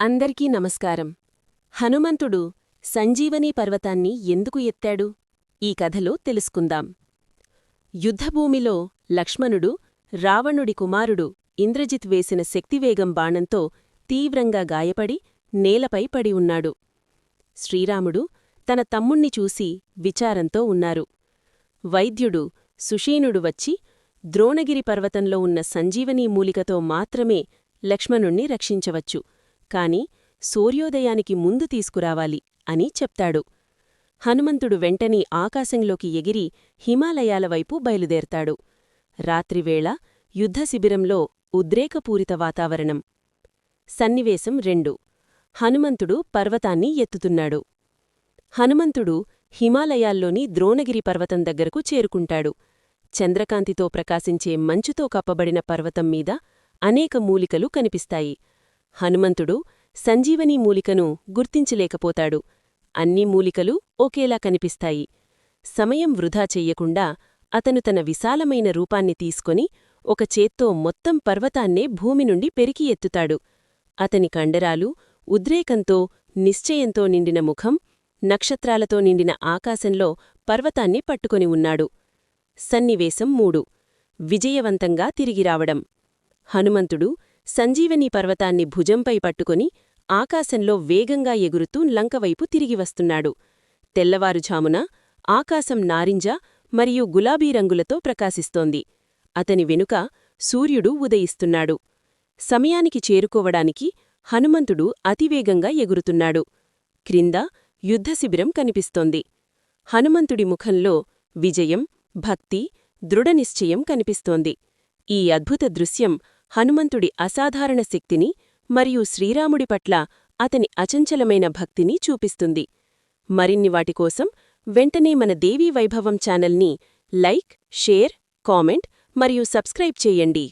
అందరికీ నమస్కారం. హనుమంతుడు సంజీవనీ పర్వతాన్ని ఎందుకు ఎత్తాడు? ఈ కథలో తెలుసుకుందాం. యుద్ధభూమిలో లక్ష్మణుడు రావణుడి కుమారుడు ఇంద్రజిత్ వేసిన శక్తివేగం బాణంతో తీవ్రంగా గాయపడి నేలపై పడి ఉన్నాడు. శ్రీరాముడు తన తమ్ముణ్ణి చూసి విచారంతో ఉన్నారు. వైద్యుడు సుషీనుడు వచ్చి ద్రోణగిరి పర్వతంలో ఉన్న సంజీవనీ మూలికతో మాత్రమే లక్ష్మణుణ్ణి రక్షించవచ్చు. కాని సూర్యోదయానికి ముందు తీసుకురావాలి అని చెప్తాడు. హనుమంతుడు వెంటనే ఆకాశంలోకి ఎగిరి హిమాలయాల వైపు బయలుదేరతాడు. రాత్రివేళ యుద్ధశిబిరంలో ఉద్రేకపూరిత వాతావరణం. సన్నివేశం రెండు. హనుమంతుడు పర్వతాన్ని ఎత్తుతున్నాడు. హనుమంతుడు హిమాలయాల్లోని ద్రోణగిరి పర్వతం దగ్గరకు చేరుకుంటాడు. చంద్రకాంతితో ప్రకాశించే మంచుతో కప్పబడిన పర్వతం మీద అనేక మూలికలు కనిపిస్తాయి. హనుమంతుడు సంజీవనీ మూలికను గుర్తించలేకపోతాడు. అన్ని మూలికలు ఒకేలా కనిపిస్తాయి. సమయం వృధా చెయ్యకుండా అతను తన విశాలమైన రూపాన్ని తీసుకొని ఒక చేత్తో మొత్తం పర్వతాన్నే భూమి నుండి పెరికి ఎత్తుతాడు. అతని కండరాలు ఉద్రేకంతో నిశ్చయంతో నిండిన ముఖం నక్షత్రాలతో నిండిన ఆకాశంలో పర్వతాన్ని పట్టుకొని ఉన్నాడు. సన్నివేశం మూడు. విజయవంతంగా తిరిగిరావడం హనుమంతుడు సంజీవనీ పర్వతాన్ని భుజంపై పట్టుకుని ఆకాశంలో వేగంగా ఎగురుతూ లంకవైపు తిరిగి వస్తున్నాడు. తెల్లవారుఝామున ఆకాశం నారింజ మరియు గులాబీ రంగులతో ప్రకాశిస్తోంది. అతని వెనుక సూర్యుడు ఉదయిస్తున్నాడు. సమయానికి చేరుకోవడానికి హనుమంతుడు అతివేగంగా ఎగురుతున్నాడు. క్రింద యుద్ధశిబిరం కనిపిస్తోంది. హనుమంతుడి ముఖంలో విజయం భక్తి దృఢనిశ్చయం కనిపిస్తోంది. ఈ అద్భుత దృశ్యం హనుమంతుడి అసాధారణ శక్తిని మరియు శ్రీరాముడి పట్ల అతని అచంచలమైన భక్తిని చూపిస్తుంది. మరిన్ని వాటికోసం వెంటనే మన దేవీ వైభవం ఛానల్ని లైక్ షేర్ కామెంట్ మరియు సబ్స్క్రైబ్ చేయండి.